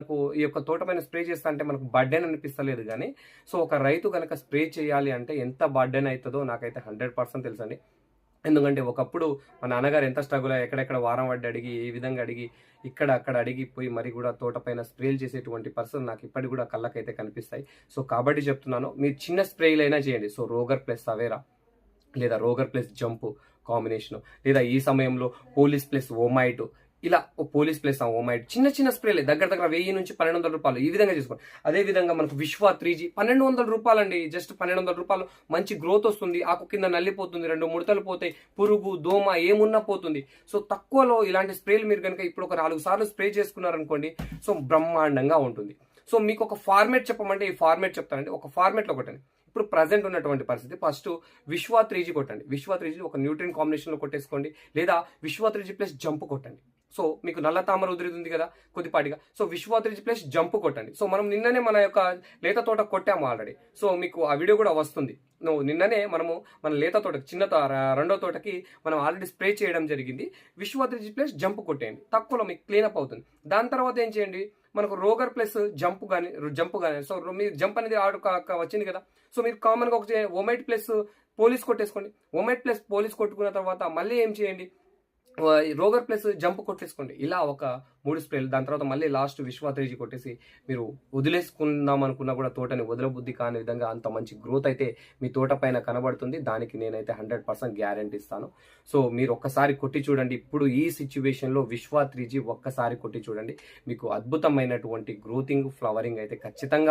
మనకు ఈ యొక్క తోట పైన స్ప్రే చేస్తా అంటే మనకు బర్డెన్ అనిపిస్తలేదు కానీ సో ఒక రైతు కనుక స్ప్రే చేయాలి అంటే ఎంత బర్డెన్ అవుతుందో నాకైతే హండ్రెడ్ పర్సెంట్ తెలుసండి. ఎందుకంటే ఒకప్పుడు మా నాన్నగారు ఎంత స్ట్రగుల్ ఎక్కడెక్కడ వారం వడ్డీ అడిగి ఏ విధంగా అడిగి ఇక్కడ అక్కడ అడిగిపోయి మరి కూడా తోట పైన స్ప్రేలు చేసేటువంటి పర్సన్ నాకు ఇప్పటికి కూడా కళ్ళకైతే కనిపిస్తాయి. సో కాబట్టి చెప్తున్నాను మీరు చిన్న స్ప్రేలు అయినా చేయండి. సో రోగర్ ప్లస్ అవేరా లేదా రోగర్ ప్లస్ జంప్ కాంబినేషన్ లేదా ఈ సమయంలో పోలీస్ ప్లస్ ఓమైట్ ఇలా ఓ పోలీస్ ప్లేస్ ఓమైడ్ చిన్న చిన్న స్ప్రేలే దగ్గర దగ్గర వెయ్యి నుంచి పన్నెండు వందల రూపాయలు. ఈ విధంగా చేసుకోండి. అదే విధంగా మనకు విశ్వ త్రీ జీ పన్నెండు వందల రూపాయలు అండి జస్ట్ పన్నెండు వందల రూపాయలు. మంచి గ్రోత్ వస్తుంది. ఆకు కింద నల్లిపోతుంది. రెండు ముడతలు పోతాయి. పురుగు దోమ ఏమున్నా పోతుంది. సో తక్కువలో ఇలాంటి స్ప్రేలు మీరు కనుక ఇప్పుడు ఒక నాలుగు సార్లు స్ప్రే చేసుకున్నారనుకోండి సో బ్రహ్మాండంగా ఉంటుంది. సో మీకు ఒక ఫార్మేట్ చెప్పమంటే ఈ ఫార్మేట్ చెప్తానండి. ఒక ఫార్మేట్లో ఒకటండి ఇప్పుడు ప్రజెంట్ ఉన్నటువంటి పరిస్థితి. ఫస్ట్ విశ్వ త్రీజీ కొట్టండి. విశ్వా త్రీజీ ఒక న్యూట్రిన్ కాంబినేషన్లో కొట్టేసుకోండి. లేదా Vishwa three G plus jump కొట్టండి. సో మీకు నల్ల తామర ఉదిరితుంది కదా కొద్దిపాటిగా. సో విశ్వ ప్లస్ జంప్ కొట్టండి. సో మనం నిన్ననే మన యొక్క లేత తోట కొట్టాము ఆల్రెడీ సో మీకు ఆ వీడియో కూడా వస్తుంది. నువ్వు నిన్ననే మనము మన లేత తోటకి చిన్న రెండో తోటకి మనం ఆల్రెడీ స్ప్రే చేయడం జరిగింది. విశ్వ ప్లస్ జంప్ కొట్టేయండి. తక్కువలో మీకు క్లీనప్ అవుతుంది. దాని తర్వాత ఏం చేయండి? మనకు రోగర్ ప్లస్ జంప్ కానీ జంప్ కానీ సో రో- మీ జంప్ అనేది ఆడు వచ్చింది కదా. సో మీరు కామన్గా ఒక ఒమైట్ ప్లస్ పోలీస్ కొట్టేసుకోండి. ఒమైట్ ప్లస్ పోలీస్ కొట్టుకున్న తర్వాత మళ్ళీ ఏం చేయండి? రోగర్ ప్లస్ జంప్ కొట్టేసుకోండి. ఇలా ఒక మూడు స్ప్రేలు దాని తర్వాత మళ్ళీ లాస్ట్ విశ్వ త్రీజీ కొట్టేసి మీరు వదిలేసుకుందాం అనుకున్నా కూడా తోటని వదలబుద్ధి కాని విధంగా అంత మంచి గ్రోత్ అయితే మీ తోట పైన కనబడుతుంది. దానికి నేనైతే హండ్రెడ్ పర్సెంట్ గ్యారంటీ ఇస్తాను. సో మీరు ఒక్కసారి కొట్టి చూడండి. ఇప్పుడు ఈ సిచ్యువేషన్లో విశ్వ త్రీజీ ఒక్కసారి కొట్టి చూడండి. మీకు అద్భుతమైనటువంటి గ్రోతింగ్ ఫ్లవరింగ్ అయితే ఖచ్చితంగా